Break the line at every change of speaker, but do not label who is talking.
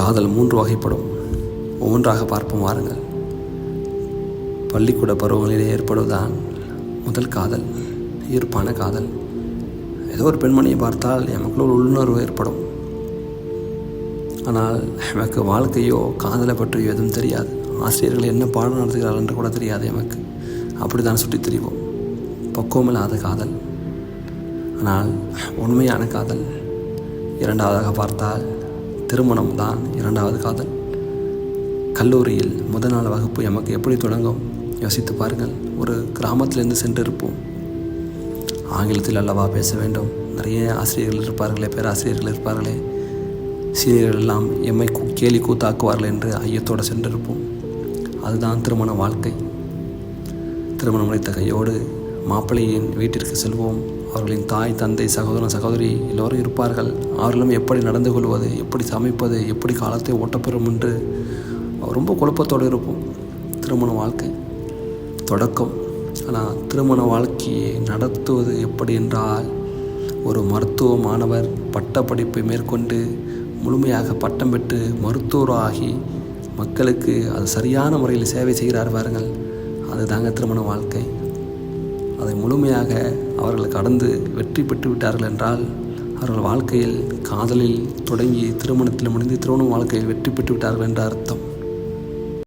காதல் மூன்று வகைப்படும். ஒவ்வொன்றாக பார்ப்போம் வாருங்கள். பள்ளிக்கூட பருவங்களிலே ஏற்படுவதுதான் முதல் காதல் ஈர்ப்பான காதல். ஏதோ ஒரு பெண்மணியை பார்த்தால் எமக்குள்ள ஒரு உள்ளுணர்வு ஏற்படும். ஆனால் எனக்கு வாழ்க்கையோ காதலை பற்றியோ எதுவும் தெரியாது. ஆசிரியர்கள் என்ன பாடம் நடத்துகிறார்கள் என்று கூட தெரியாது எமக்கு. அப்படி தான் தெரிவோம். திரிவோம் பக்குவமில்லாத காதல். ஆனால் உண்மையான காதல் இரண்டாவதாக பார்த்தால் திருமணம் தான் இரண்டாவது காதல். கல்லூரியில் முதல் நாள் வகுப்பு எமக்கு எப்படி தொடங்கும்? யோசித்து பாருங்கள். ஒரு கிராமத்திலிருந்து சென்றிருப்போம். ஆங்கிலத்தில் அல்லவா பேச வேண்டும். நிறைய ஆசிரியர்கள் இருப்பார்களே பேராசிரியர்கள் இருப்பார்களே. சீரியர்கள் எல்லாம் எம்மை கேலி கூத்தாக்குவார்கள் என்று ஐயத்தோடு சென்றிருப்போம். அதுதான் திருமண வாழ்க்கை. திருமணம் முடித்த கையோடு மாப்பிள்ளையின் வீட்டிற்கு செல்வோம். அவர்களின் தாய் தந்தை சகோதரன் சகோதரி எல்லோரும் இருப்பார்கள். அவர்களும் எப்படி நடந்து கொள்வது எப்படி சமைப்பது எப்படி காலத்தை ஓட்டப்பெறும் என்று ரொம்ப குழப்பத்தோடு இருப்போம். திருமண வாழ்க்கை தொடக்கம். ஆனால் திருமண வாழ்க்கையை நடத்துவது எப்படி என்றால் ஒரு மருத்துவ மாணவர் பட்ட படிப்பை மேற்கொண்டு முழுமையாக பட்டம் பெற்று மருத்துவராகி மக்களுக்கு அது சரியான முறையில் சேவை செய்கிறார் பாருங்கள். அதுதாங்க திருமண வாழ்க்கை. அதை முழுமையாக அவர்கள் கடந்து வெற்றி பெற்று விட்டார்கள் என்றால் அவர்கள் வாழ்க்கையில் காதலில் தொடங்கி திருமணத்தில் முடிந்து திருமண வாழ்க்கையில் வெற்றி பெற்று விட்டார்கள் என்ற அர்த்தம்.